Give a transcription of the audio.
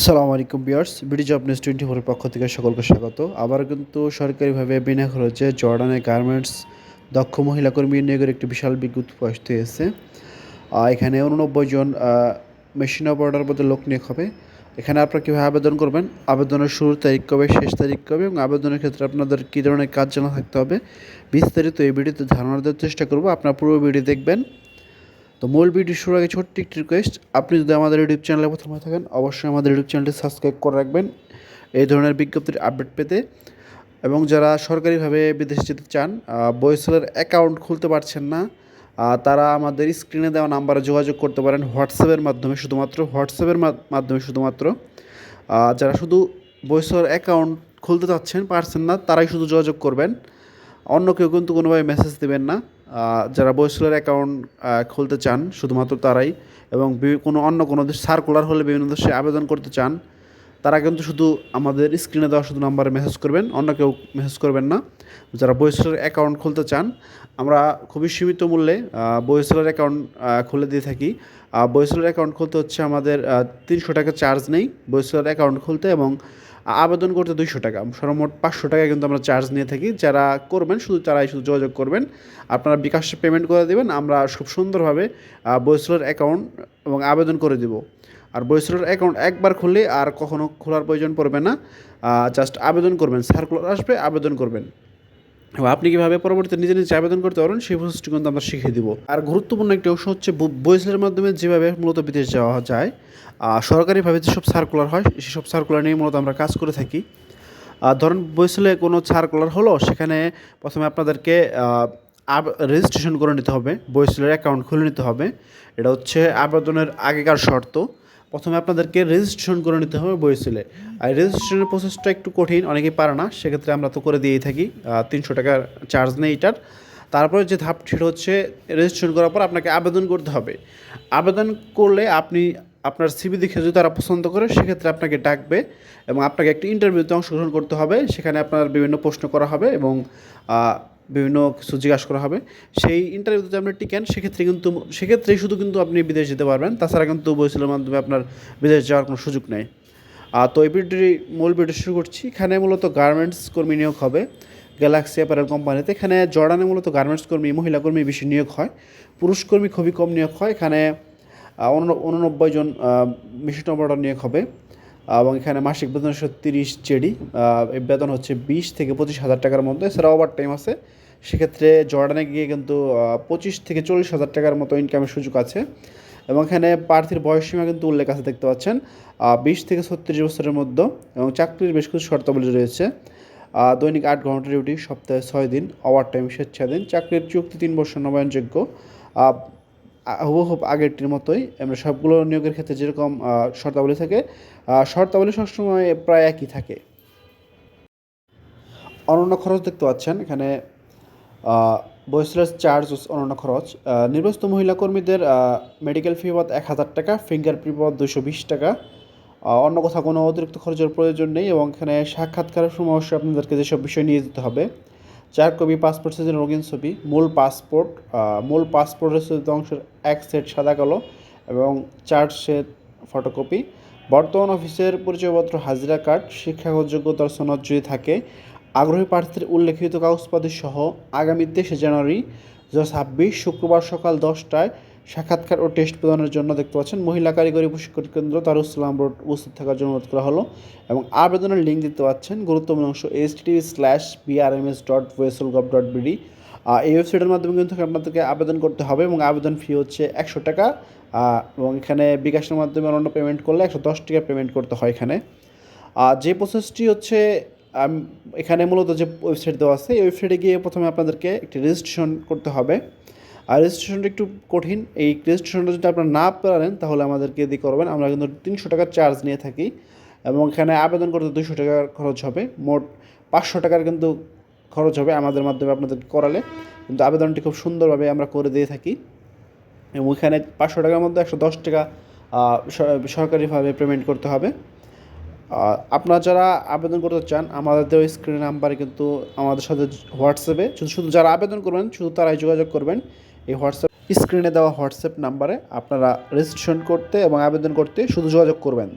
সালাম আলাইকুম বিয়ার্স বিডি জব নিউজ টোয়েন্টি ফোরের পক্ষ থেকে সকলকে স্বাগত। আবার কিন্তু সরকারিভাবে বিনা খরচে জর্ডানের গার্মেন্টস দক্ষ মহিলা কর্মী নিয়োগের একটি বিশাল বিজ্ঞপ্তি প্রকাশিত হয়েছে। এখানে উননব্বই জন মেশিন অপারেটর পদে লোক নিয়োগ হবে। এখানে আপনারা কীভাবে আবেদন করবেন? আবেদনের শুরুর তারিখ কবে, শেষ তারিখ কবে এবং আবেদনের ক্ষেত্রে আপনাদের কী ধরনের কাজ জানা থাকতে হবে? বিস্তারিত এই ভিডিওতে ধারণা দেওয়ার চেষ্টা করব। আপনার পুরো ভিডিও দেখবেন। তো মূল ভিডিও শুরু আগে ছোট্ট একটি রিকোয়েস্ট আপনি যদি আমাদের ইউটিউব চ্যানেলে প্রথমে থাকেন, অবশ্যই আমাদের ইউটিউব চ্যানেলটি সাবস্ক্রাইব করে রাখবেন, এই ধরনের বিজ্ঞপ্তির আপডেট পেতে। এবং যারা সরকারিভাবে বিদেশে যেতে চান বয়সেলের অ্যাকাউন্ট খুলতে পারছেন না তারা আমাদের স্ক্রিনে দেওয়া নাম্বারে যোগাযোগ করতে পারেন হোয়াটসঅ্যাপের মাধ্যমে শুধুমাত্র হোয়াটসঅ্যাপের মাধ্যমে শুধুমাত্র। যারা শুধু বয়সের অ্যাকাউন্ট খুলতে চাচ্ছেন, পারছেন না, তারাই শুধু যোগাযোগ করবেন। অন্য কেউ কিন্তু কোনোভাবে মেসেজ দেবেন না। যারা বয়সলার অ্যাকাউন্ট খুলতে চান, শুধুমাত্র তারাই এবং কোনো অন্য কোনো দেশ সার্কুলার হলে বিভিন্ন দেশে আবেদন করতে চান তারা কিন্তু শুধু আমাদের স্ক্রিনে দেওয়া শুধু নাম্বারে মেসেজ করবেন, অন্য কেউ মেসেজ করবেন না। যারা বয়সলের অ্যাকাউন্ট খুলতে চান, আমরা খুবই সীমিত মূল্যে বয়সলের অ্যাকাউন্ট খুলে দিয়ে থাকি। বয়সলের অ্যাকাউন্ট খুলতে হচ্ছে আমাদের তিনশো টাকা চার্জ নেই বয়সলের অ্যাকাউন্ট খুলতে এবং আবেদন করতে দুইশো টাকা। সর্বমোট পাঁচশো টাকা কিন্তু আমরা চার্জ নিয়ে থাকি। যারা করবেন, শুধু তারাই শুধু যোগাযোগ করবেন। আপনারা বিকাশে পেমেন্ট করে দেবেন, আমরা খুব সুন্দরভাবে বৈসলের অ্যাকাউন্ট এবং আবেদন করে দিব। আর বৈসলের অ্যাকাউন্ট একবার খুললে আর কখনো খোলার প্রয়োজন পড়বে না। জাস্ট আবেদন করবেন সার্কুলার আসবে, আবেদন করবেন। এবং আপনি কীভাবে পরবর্তীতে নিজে নিজে আবেদন করতে পারবেন, সেই প্রসেসটি কিন্তু আমরা শিখিয়ে দিব। আর গুরুত্বপূর্ণ একটি অংশ হচ্ছে বয়েসের মাধ্যমে যেভাবে মূলত বিদেশ যাওয়া যায় সরকারিভাবে যেসব সার্কুলার হয় সেসব সার্কুলার নিয়ে মূলত আমরা কাজ করে থাকি। ধরেন বইসলে কোনো সার্কুলার হলো, সেখানে প্রথমে আপনাদেরকে রেজিস্ট্রেশন করে নিতে হবে বইসলের অ্যাকাউন্ট খুলে নিতে হবে। এটা হচ্ছে আবেদনের আগেকার শর্ত। প্রথমে আপনাদেরকে রেজিস্ট্রেশন করে নিতে হবে বইসেলে আর রেজিস্ট্রেশনের প্রসেসটা একটু কঠিন, অনেকেই পারে না, সেক্ষেত্রে আমরা তো করে দিয়েই থাকি। তিনশো টাকার চার্জ নেই এটার। তারপরে যে ধাপ সেটা হচ্ছে রেজিস্ট্রেশন করার পর আপনাকে আবেদন করতে হবে। আবেদন করলে আপনি আপনার সিবি দেখে যদি তারা পছন্দ করে, সেক্ষেত্রে আপনাকে ডাকবে এবং আপনাকে একটি ইন্টারভিউতে অংশগ্রহণ করতে হবে। সেখানে আপনার বিভিন্ন প্রশ্ন করা হবে এবং বিভিন্ন কিছু জিজ্ঞাসা করা হবে। সেই ইন্টারভিউতে যদি আপনি টিকেন, সেক্ষেত্রে কিন্তু, সেক্ষেত্রেই শুধু কিন্তু আপনি বিদেশ যেতে পারবেন। তাছাড়া কিন্তু বইসেলের মাধ্যমে আপনার বিদেশ যাওয়ার কোনো সুযোগ নেই। আর তো এই ভিডিওটি মূল ভিডিও শুরু করছি। এখানে মূলত গার্মেন্টস কর্মী নিয়োগ হবে। গ্যালাক্সি অ্যাপারেল কোম্পানিতে এখানে জর্ডানে মূলত গার্মেন্টস কর্মী, মহিলা কর্মী বেশি নিয়োগ হয়। পুরুষ কর্মী খুবই কম নিয়োগ হয়। এখানে উননব্বই জন মিশন অপারেটর নিয়োগ হবে। এবং এখানে মাসিক বেতন হচ্ছে তিরিশ জেডি বেতন হচ্ছে বিশ থেকে পঁচিশ হাজার টাকার মধ্যে এছাড়া ওভার টাইম আছে। সেক্ষেত্রে জর্ডানে গিয়ে কিন্তু পঁচিশ থেকে চল্লিশ হাজার টাকার মতো ইনকামের সুযোগ আছে। এবং এখানে প্রার্থীর বয়সসীমা কিন্তু উল্লেখ আছে, দেখতে পাচ্ছেন। বিশ থেকে ছত্রিশ বছরের মধ্যে এবং চাকরির বেশ কিছু শর্তাবলী রয়েছে। দৈনিক আট ঘণ্টা ডিউটি, সপ্তাহে ছয় দিন ওভার টাইম স্বেচ্ছাধীন। চাকরির চুক্তি তিন বছর নবায়নযোগ্য। হুবহুব আগেরটির মতোই আমরা সবগুলো নিয়োগের ক্ষেত্রে যেরকম শর্তাবলী থাকে শর্তাবলী সবসময় প্রায় একই থাকে। অনন্য খরচ দেখতে পাচ্ছেন, এখানে বয়সলেস চার্জ অনন্য খরচ। নির্বাচিত মহিলা কর্মীদের মেডিকেল ফি বাদ এক হাজার টাকা ফিঙ্গার প্রি বাদ দুশো বিশ টাকা। অন্য কোথাও কোনো অতিরিক্ত খরচের প্রয়োজন নেই এবং এখানে সাক্ষাৎকারের সময় অবশ্যই আপনাদেরকে যেসব বিষয় নিয়ে যেতে হবে চার কপি পাসপোর্ট সাইজের রঙিন ছবি, মূল পাসপোর্ট মূল পাসপোর্টের সহিত অংশের এক সেট সাদা কালো এবং চার সেট ফটোকপি বর্তমান অফিসের পরিচয়পত্র, হাজিরা কার্ড শিক্ষাগত যোগ্যতার সনদ যদি থাকে, আগ্রহী প্রার্থীর উল্লেখিত কাগজপাতি সহ আগামী তেইশে জানুয়ারি দু শুক্রবার সকাল দশটায় সাক্ষাৎকার ও টেস্ট প্রদানের জন্য দেখতে পাচ্ছেন, মহিলা কারিগরি প্রশিক্ষণ কেন্দ্র তারুসলাম রোড উপস্থিত থাকার জন্য অনুরোধ করা হলো এবং আবেদনের লিঙ্ক দিতে পাচ্ছেন, গুরুত্বপূর্ণ অংশ H T slash BRMS dot ওয়েসল gov dot BD এই ওয়েবসাইটের মাধ্যমে কিন্তু আপনাদেরকে আবেদন করতে হবে এবং আবেদন ফি হচ্ছে একশো টাকা। এবং এখানে বিকাশের মাধ্যমে অন্য পেমেন্ট করলে একশো দশ টাকা পেমেন্ট করতে হয় এখানে। যে প্রসেসটি হচ্ছে এখানে মূলত যে ওয়েবসাইট দেওয়া আছে, এই ওয়েবসাইটে গিয়ে প্রথমে আপনাদেরকে একটি রেজিস্ট্রেশন করতে হবে। আর রেজিস্ট্রেশনটা একটু কঠিন। এই রেজিস্ট্রেশনটা যদি আপনারা না পারেন, তাহলে আমাদেরকে দিয়ে করবেন। আমরা কিন্তু তিনশো টাকার চার্জ নিয়ে থাকি এবং এখানে আবেদন করতে দুশো টাকার খরচ হবে। মোট পাঁচশো টাকার কিন্তু খরচ হবে আমাদের মাধ্যমে আপনাদেরকে করালে। কিন্তু আবেদনটি খুব সুন্দরভাবে আমরা করে দিয়ে থাকি। এবং এখানে পাঁচশো টাকার মধ্যে একশো দশ টাকা সরকারিভাবে পেমেন্ট করতে হবে। আপনারা যারা আবেদন করতে চান, আমাদের দেওয়া স্ক্রিন নাম্বারে কিন্তু আমাদের সাথে হোয়াটসঅ্যাপে শুধু শুধু যারা আবেদন করবেন, শুধু তারাই যোগাযোগ করবেন। এই হোয়াটসঅ্যাপ স্ক্রিনে দেওয়া হোয়াটসঅ্যাপ নাম্বারে আপনারা রেজিস্ট্রেশন করতে এবং আবেদন করতে শুধু যোগাযোগ করবেন।